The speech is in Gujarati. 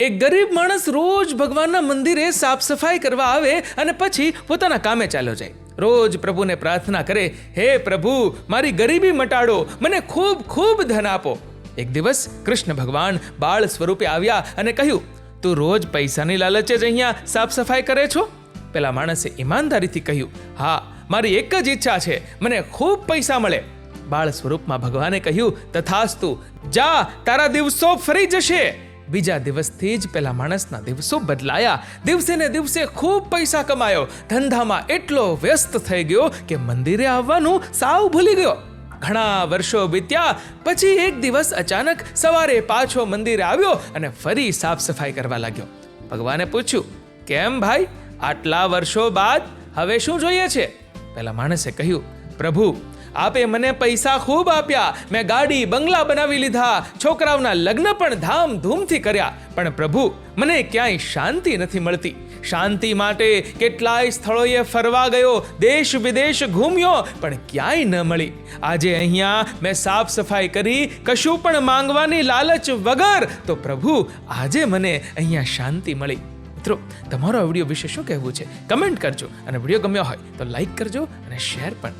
એક ગરીબ માણસ રોજ ભગવાનના મંદિરે સાફ સફાઈ કરવા આવે અને પછી પોતાના કામે ચાલ્યો જાય. રોજ પ્રભુને પ્રાર્થના કરે, હે પ્રભુ, મારી ગરીબી મટાડો, મને ખૂબ ખૂબ ધન આપો. એક દિવસ કૃષ્ણ ભગવાન બાળ સ્વરૂપે આવ્યા અને કહ્યું, તું રોજ પૈસાની લાલચે જ અહીંયા સાફ સફાઈ કરે છો? પેલા માણસે ઈમાનદારીથી કહ્યું, હા, મારી એક જ ઈચ્છા છે, મને ખૂબ પૈસા મળે. બાળ સ્વરૂપમાં ભગવાને કહ્યું, તથાસ્તુ, જા, તારા દિવસો ફરી જશે. બીજા દિવસથી જ પેલા માણસના દિવસો બદલાયા. દિવસે ને દિવસે ખૂબ પૈસા કમાયો. ધંધામાં એટલો વ્યસ્ત થઈ ગયો કે મંદિરે આવવાનું સાવ ભૂલી ગયો. ઘણા વર્ષો વીત્યા, પછી એક દિવસ અચાનક સવારે પાછો મંદિરે આવ્યો અને ફરી સાફ સફાઈ કરવા લાગ્યો. ભગવાને પૂછ્યું, કેમ ભાઈ? આટલા વર્ષો બાદ હવે શું જોઈએ છે? પેલા માણસે કહ્યું પ્રભુ, આપે મને પૈસા ખૂબ આપ્યા. મેં ગાડી, બંગલા બનાવી લીધા. છોકરાઓના લગ્ન પણ ધામધૂમથી કર્યા. પણ પ્રભુ, મને ક્યાંય શાંતિ નથી મળતી. શાંતિ માટે કેટલાય સ્થળોએ ફરવા ગયો, દેશ વિદેશ ઘૂમ્યો, પણ ક્યાંય ન મળી. આજે અહીંયા મેં સાફ સફાઈ કરી, કશું પણ માંગવાની લાલચ વગર તો પ્રભુ, આજે મને અહીંયા શાંતિ મળી. મિત્રો, તમારો આ વીડિયો વિશે શું કહેવું છે? કમેન્ટ કરજો. અને વીડિયો ગમ્યો હોય તો લાઈક કરજો અને શેર પણ.